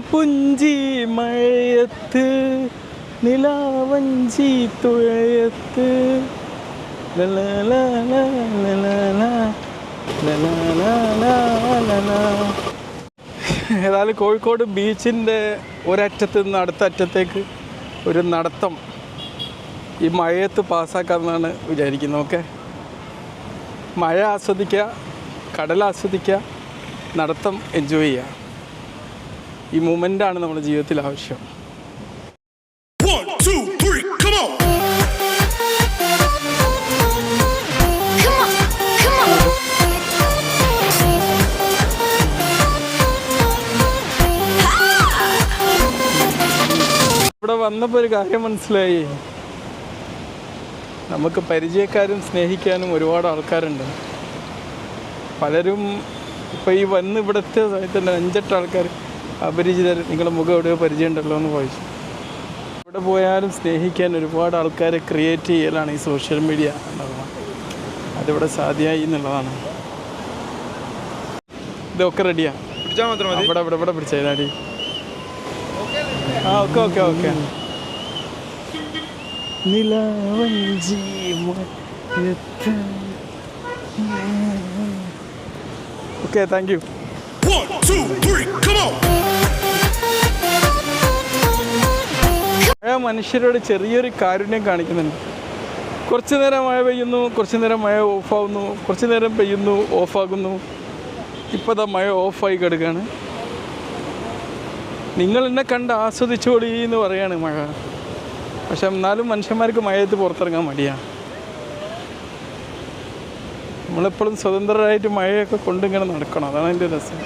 പുഞ്ചി മഴയത്ത് നിലാവഞ്ചി തുഴയത്ത്. ഏതായാലും കോഴിക്കോട് ബീച്ചിന്റെ ഒരറ്റത്ത് നിന്ന് അടുത്ത അറ്റത്തേക്ക് ഒരു നടത്തം ഈ മഴയത്ത് പാസ്സാക്കാമെന്നാണ് വിചാരിക്കുന്നത് ഓക്കെ മഴ ആസ്വദിക്കുക കടൽ ആസ്വദിക്കുക നടത്തം എൻജോയ് ചെയ്യുക ഈ മൂമെന്റാണ് നമ്മുടെ ജീവിതത്തിൽ ആവശ്യം One, two, three, come on! Come on, come on. ഇവിടെ വന്നപ്പോൾ ഒരു കാര്യം മനസ്സിലായി നമുക്ക് പരിചയക്കാരും സ്നേഹിക്കാനും ഒരുപാട് ആൾക്കാരുണ്ട് പലരും ഇപ്പോൾ ഈ വന്ന് ഇവിടുത്തെ സമയത്ത് തന്നെ അഞ്ചെട്ട് ആൾക്കാർ അപരിചിതർ നിങ്ങളുടെ മുഖം എവിടെയോ പരിചയമുണ്ടല്ലോ എന്ന് വായിച്ചു. എവിടെ പോയാലും സ്നേഹിക്കാൻ ഒരുപാട് ആൾക്കാരെ ക്രിയേറ്റ് ചെയ്യലാണ് ഈ സോഷ്യൽ മീഡിയ എന്നുള്ളതാണ് അതിവിടെ സാധ്യമായി എന്നുള്ളതാണ്. ഇതൊക്കെ റെഡിയാ പിടിച്ചാൽ മാത്രം മതി. ഇവിടെ ഇവിടെ ഇവിടെ പിടിച്ചേരാടി ആ okay okay okay നിലാവഞ്ചി okay thank you One, two, three, come on! മനുഷ്യരോട് ചെറിയൊരു കാരുണ്യം കാണിക്കുന്നുണ്ട്. കുറച്ച് നേരം മഴ പെയ്യുന്നു കുറച്ച് നേരം മഴ ഓഫാവുന്നു കുറച്ച് നേരം പെയ്യുന്നു ഓഫാകുന്നു. ഇപ്പോൾ ദാ മഴ ഓഫായി കിടക്കുകയാണ് നിങ്ങൾ എന്നെ കണ്ട് ആസ്വദിച്ചോളി എന്ന് പറയാണ് മഴ. പക്ഷെ എന്നാലും മനുഷ്യന്മാർക്ക് മഴയത്ത് പുറത്തിറങ്ങാൻ മടിയാണ് നമ്മളെപ്പോഴും സ്വതന്ത്രരായിട്ട് മഴയൊക്കെ കൊണ്ടിങ്ങനെ നടക്കണം. അതാണ് എന്റെ രസം.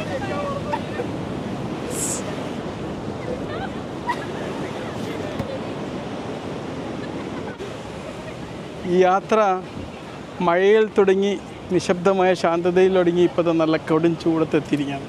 ഈ യാത്ര മഴയിൽ തുടങ്ങി നിശബ്ദമായ ശാന്തതയിൽ ഒടുങ്ങി ഇപ്പോൾ നല്ല കൊടും ചൂടത്തെത്തിയിരിക്കുകയാണ്